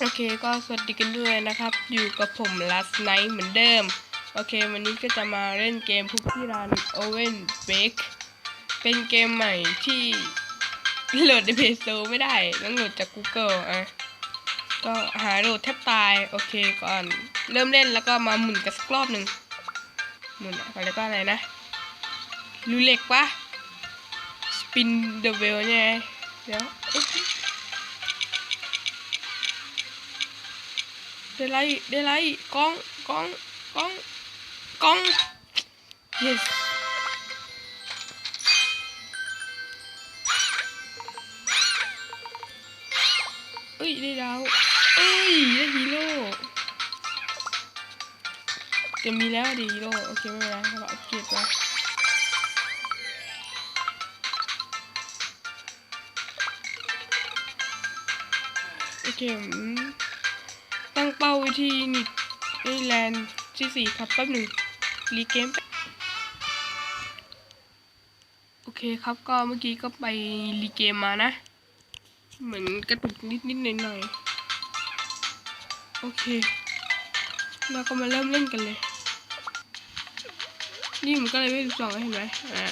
โอเคก็สวัสดีกันด้วยนะครับ อยู่กับผม last night เหมือนเดิม โอเค วันนี้ก็จะมาเล่นเกมคุกกี้รัน Oven Bake เป็นเกมใหม่ที่โหลดใน Play Store ไม่ได้ต้องโหลดจาก Google อะ ก็หาโหลดแทบตาย โอเคก่อน เริ่มเล่นแล้วก็มาหมุนกันสักรอบหนึ่งหมุนอะไรก็อะไรนะรูเล็กปะ Spin the wheel เนี่ยเดี๋ยว ได้ไรได้ไรกล้องกล้องกล้องกล้อง yes เอ้ยได้ดาวเอ้ยได้ฮีโร่จะมีแล้วดีฮีโร่โอเคไม่เป็นไรเราอัปเกรดไปโอเคอืม ตั้งเป้าไว้ที่นิดนิแลนด์ที่สี่ครับแป๊บหนึ่งรีเกมโอเคครับก็เมื่อกี้ก็ไปรีเกมมานะ เหมือนกระตุกนิดนิดหน่อยหน่อยโอเค เราก็มาเริ่มเล่นกันเลย นี่มันก็เลยไม่รู้สองเห็นไหมอ่า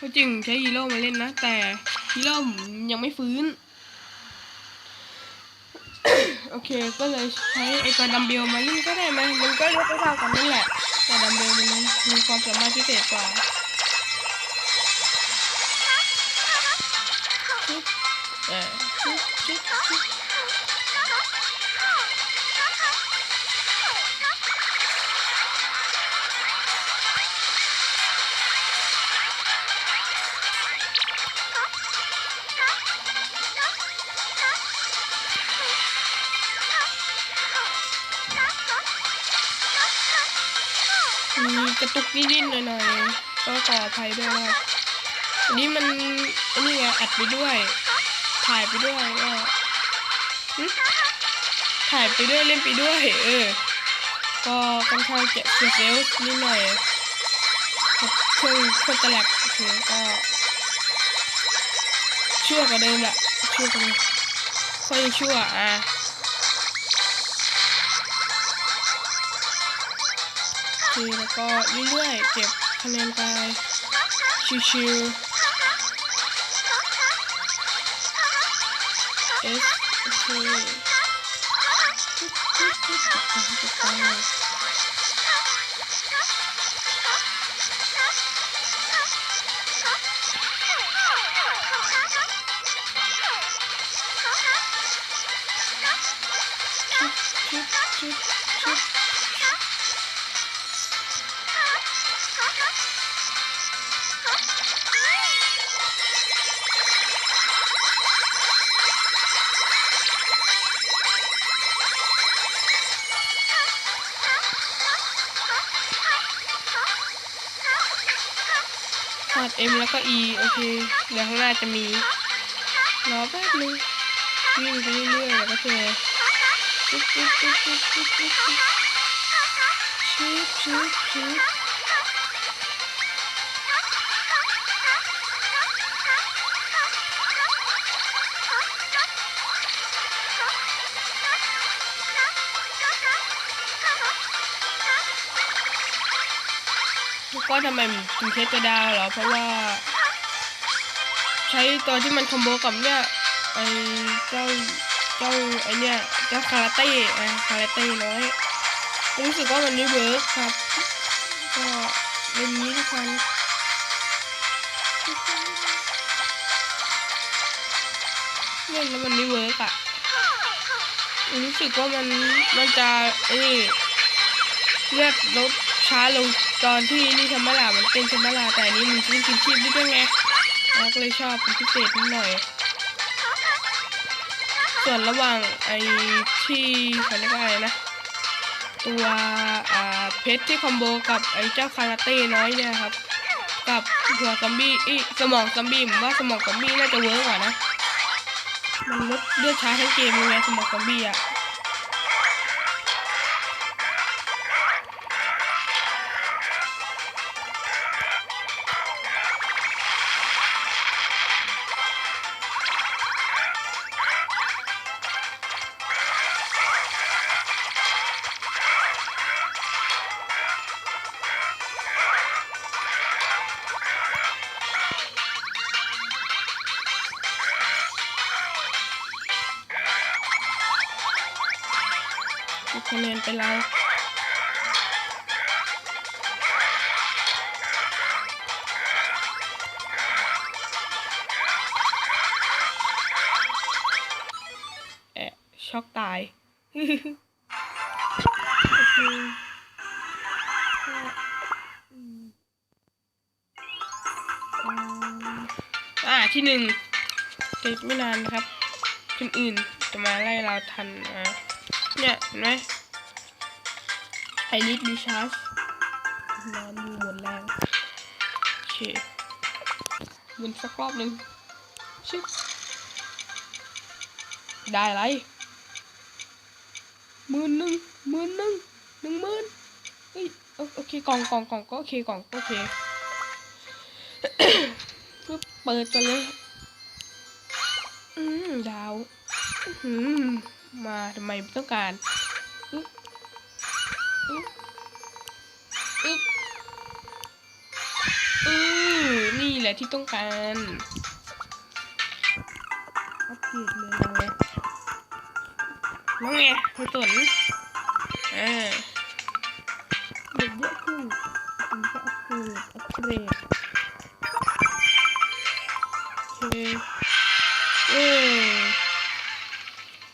ก็จริงใช้ฮีโร่มาเล่นนะ แต่ฮีโร่ผมยังไม่ฟื้น โอเคก็เลยใช้ไอตัวดัมเบลมาเล่นก็ได้ไหมมันก็ยกไปเท่ากันนั่นแหละ แต่ดัมเบลมันมีความสามารถพิเศษกว่าชึบเออ กระตุกนิดๆหน่อยๆก็ขออภัยด้วยนะครับอันนี้มันอันนี้ไงอัดไปด้วย ถ่ายไปด้วยก็ถ่ายไปด้วยเล่นไปด้วย เออ ก็ค่อนข้างจะเสียเซลนิดหน่อยเครื่องเครื่องตะแลกโอเคก็ชั่วกว่าเดิมแหละชั่วกว่าเดิมค่อยชั่วอะ แล้วก็เรื่อยๆเก็บคะแนนไปชิวๆ S โอเคปุ๊บปุ๊บปุ๊บปุ๊บปุ๊บปุ๊บชุบชุบ ขาด M แล้วก็ E โอเคเดี๋ยวข้างหน้าจะมีรอแป๊บนึงวิ่งไปเรื่อยๆแล้วก็เจอชุบชุบชุบชุบชุบชุบชุบชุบ ก็ทำไมถึงใช้ตัวดาวเหรอ เพราะว่า ใช้ตัวที่มันคอมโบกับเนี่ยไอเจ้าเจ้าไอเนี่ยเจ้าคาราเต้อะคาราเต้น้อยรู้สึกว่ามันไม่เวิร์กครับ ก็เล่นนี้ทุกคนเล่นแล้วมันไม่เวิร์กอะรู้สึกว่ามันมันจะไอ้นี่เลือดลดช้าลง ตอนที่นี่ธรรมดามันเป็นธรรมดาแต่นี้มันเป็นกินชีพได้ด้วยไงเราก็เลยชอบพิเศษนิดหน่อย ส่วนระหว่างไอ้ที่เขาเรียกว่าอะไรนะ ตัวเพชรที่คอมโบกับไอ้เจ้าคาราเต้น้อยเนี่ยครับ กับหัวซอมบี้อีสมองซอมบี้ผมว่าสมองซอมบี้น่าจะเวิร์กกว่านะ มันลดเลือดช้าทั้งเกมเลยไงสมองซอมบี้อะ คะแนนไปแล้วแอะช็อกตายอ่าที่หนึ่งติดไม่นานนะครับ คนอื่นจะมาไล่เราทันอะเนี่ย เห็นไหม ไอริสรีชาร์จนอนอยู่หมดแรงโอเคหมุนสักรอบหนึ่งชึบได้อะไรหมื่นหนึ่งหมื่นหนึ่งหนึ่งหมื่นเฮ้ยโอโอเคกล่องกล่องกล่องก็โอเคกล่องก็โอเคปึ๊บเปิดกันเลย อืมดาวอื้อหือมาทำไมไม่ต้องการ แหละที่ต้องการอัปเกรดเลยนะน้องไงไม่สนอ่าเด็กเยอะขึ้นถึงจะอัปเกรดอัปเกรดโอเคเออ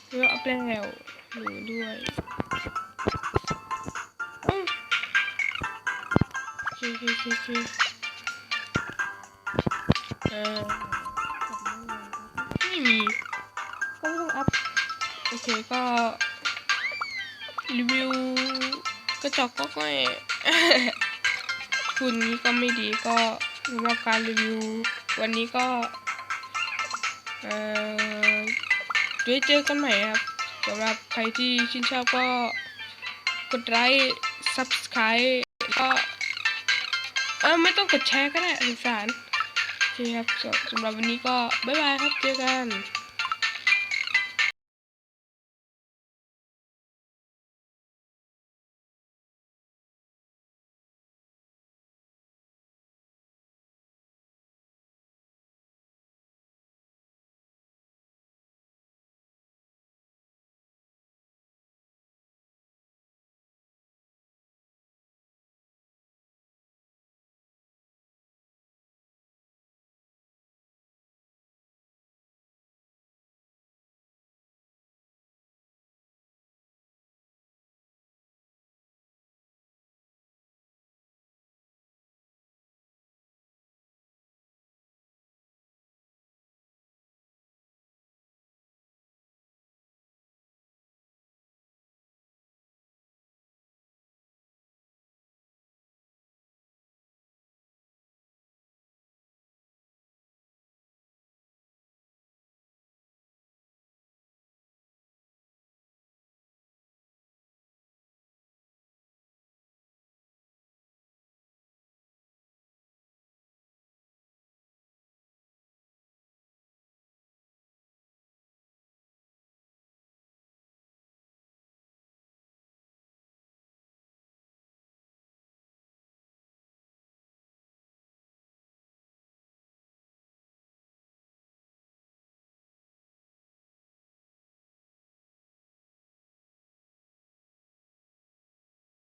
เลือกอัพแล้วหนูด้วยอืมโอเคโอเคโอเคโออไม่มีก็ไม่ต้องอัพโอเคก็รีวิวกระจอกก็ไม่คุณนี้ก็ไม่ดีก็สำหรับการรีวิว วันนี้ก็เอ่อไว้เจอกันใหม่ครับสำหรับใครที่ชื่นชอบก็กดไลค์ subscribe ก็เออไม่ต้องกดแชร์ก็ได้สงสาร เคครับสำสำหรับวันนี้ก็บ๊ายบายครับเจอกัน